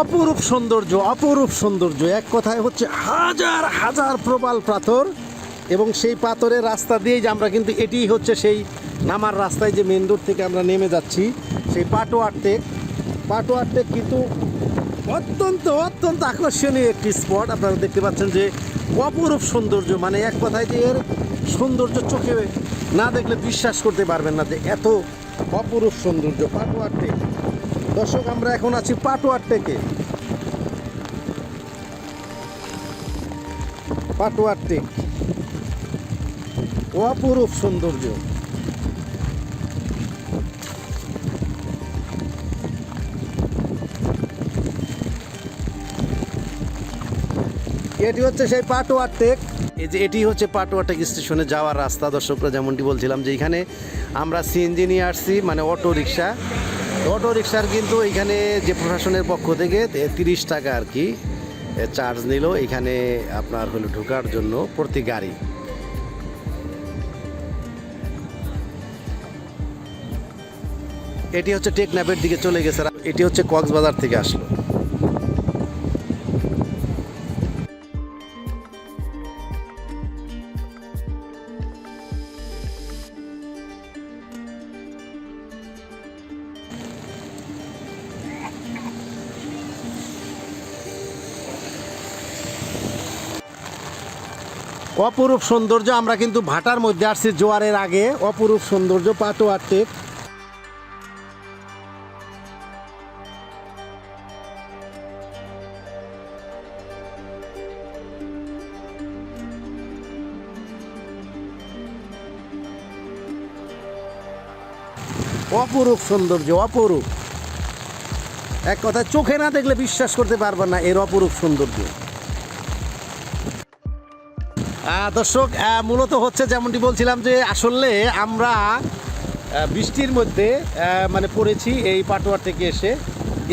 অপরূপ সৌন্দর্য অপরূপ সৌন্দর্য। এক কথায় হচ্ছে হাজার হাজার প্রবাল পাথর এবং সেই পাথরের রাস্তা দিয়েই যে আমরা কিন্তু এটিই হচ্ছে সেই নামার রাস্তায় যে মেন রোড থেকে আমরা নেমে যাচ্ছি, সেই পাটোয়ার টেক পাটোয়ার কিন্তু অত্যন্ত অত্যন্ত আকর্ষণীয় একটি স্পট। আপনারা দেখতে পাচ্ছেন যে অপরূপ সৌন্দর্য মানে এক কথায় যে এর সৌন্দর্য চোখে না দেখলে বিশ্বাস করতে পারবেন না যে এত অপরূপ সৌন্দর্য পাটোয়ার টেক দর্শক, আমরা এখন আছি পাটোয়ার টেকে পাটোয়ার টেক অপরূপ সৌন্দর্য। এটি হচ্ছে সেই পাটোয়ার টেক। এই যে এটি হচ্ছে পাটোয়ার টেক স্টেশনে যাওয়ার রাস্তা, দর্শকরা যেমনটি বলছিলাম যে এখানে আমরা সিএনজি নিয়ে আসছি মানে অটো রিক্সা। অটো রিক্সার কিন্তু এখানে যে প্রশাসনের পক্ষ থেকে তিরিশ টাকা আর কি চার্জ নিল। এখানে আপনার হলো ঢোকার জন্য প্রতি গাড়ি। এটি হচ্ছে টেকনাফের দিকে চলে গেছে। এটি হচ্ছে কক্সবাজার থেকে আসলো। অপরূপ সৌন্দর্য, আমরা কিন্তু ভাটার মধ্যে আসছি জোয়ারের আগে। অপরূপ সৌন্দর্য, পাটোয়ার টেক। অপরূপ সৌন্দর্য, অপরূপ। এক কথা চোখে না দেখলে বিশ্বাস করতে পারবেন না এর অপরূপ সৌন্দর্য। দর্শক মূলত হচ্ছে যেমনটি বলছিলাম যে আসলে আমরা বৃষ্টির মধ্যে মানে পড়েছি এই পাটোয়ার থেকে এসে।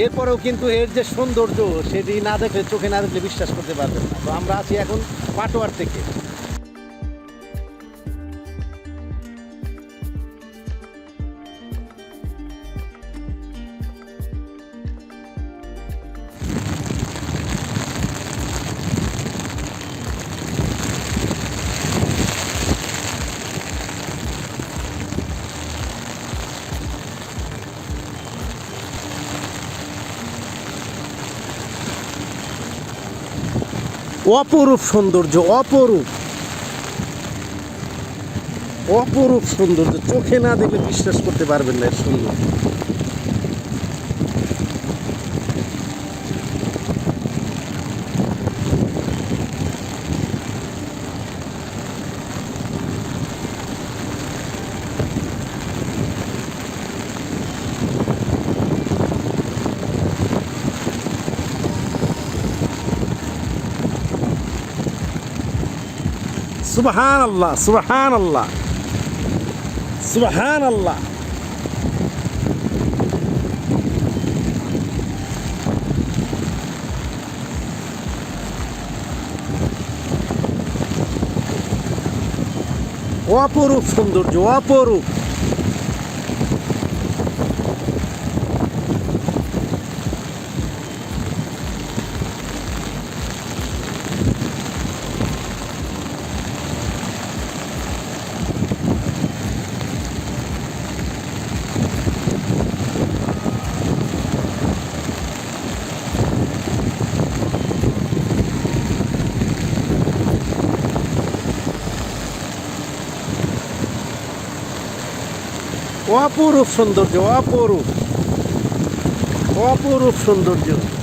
এরপরেও কিন্তু এর যে সৌন্দর্য, সেটি না দেখলে, চোখে না দেখলে বিশ্বাস করতে পারবেন না। তো আমরা আছি এখন পাটোয়ার থেকে। অপরূপ সৌন্দর্য অপরূপ। অপরূপ সৌন্দর্য। চোখে না দেখলে বিশ্বাস করতে পারবেন না এর সৌন্দর্য। সুবহান আল্লাহ সুবহান আল্লাহ সুবহান আল্লাহ অপরূপ সৌন্দর্য অপরূপ অপরূপ সৌন্দর্য অপরূপ। অপরূপ সৌন্দর্য।